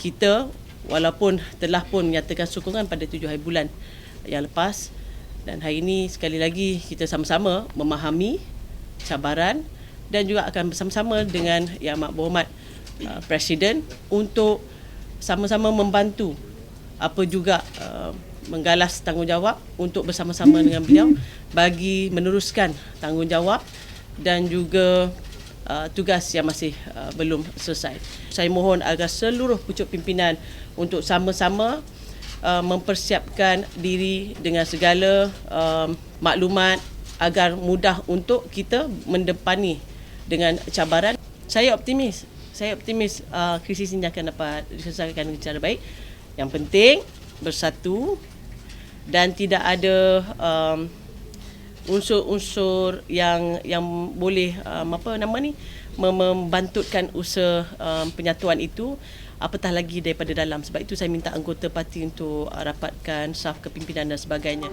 kita walaupun telah pun menyatakan sokongan pada tujuh hari bulan yang lepas. Dan hari ini sekali lagi kita sama-sama memahami cabaran dan juga akan bersama-sama dengan Yang Amat Berhormat uh, Presiden untuk sama-sama membantu apa juga uh, menggalas tanggungjawab untuk bersama-sama dengan beliau bagi meneruskan tanggungjawab dan juga uh, tugas yang masih uh, belum selesai. Saya mohon agar seluruh pucuk pimpinan untuk sama-sama uh, mempersiapkan diri dengan segala uh, maklumat agar mudah untuk kita mendepani dengan cabaran. Saya optimis. Saya optimis uh, krisis ini akan dapat diselesaikan dengan cara baik. Yang penting bersatu dan tidak ada um, unsur-unsur yang yang boleh um, apa nama ni membantutkan usaha um, penyatuan itu apatah lagi daripada dalam sebab itu saya minta anggota parti untuk uh, rapatkan saf kepimpinan dan sebagainya.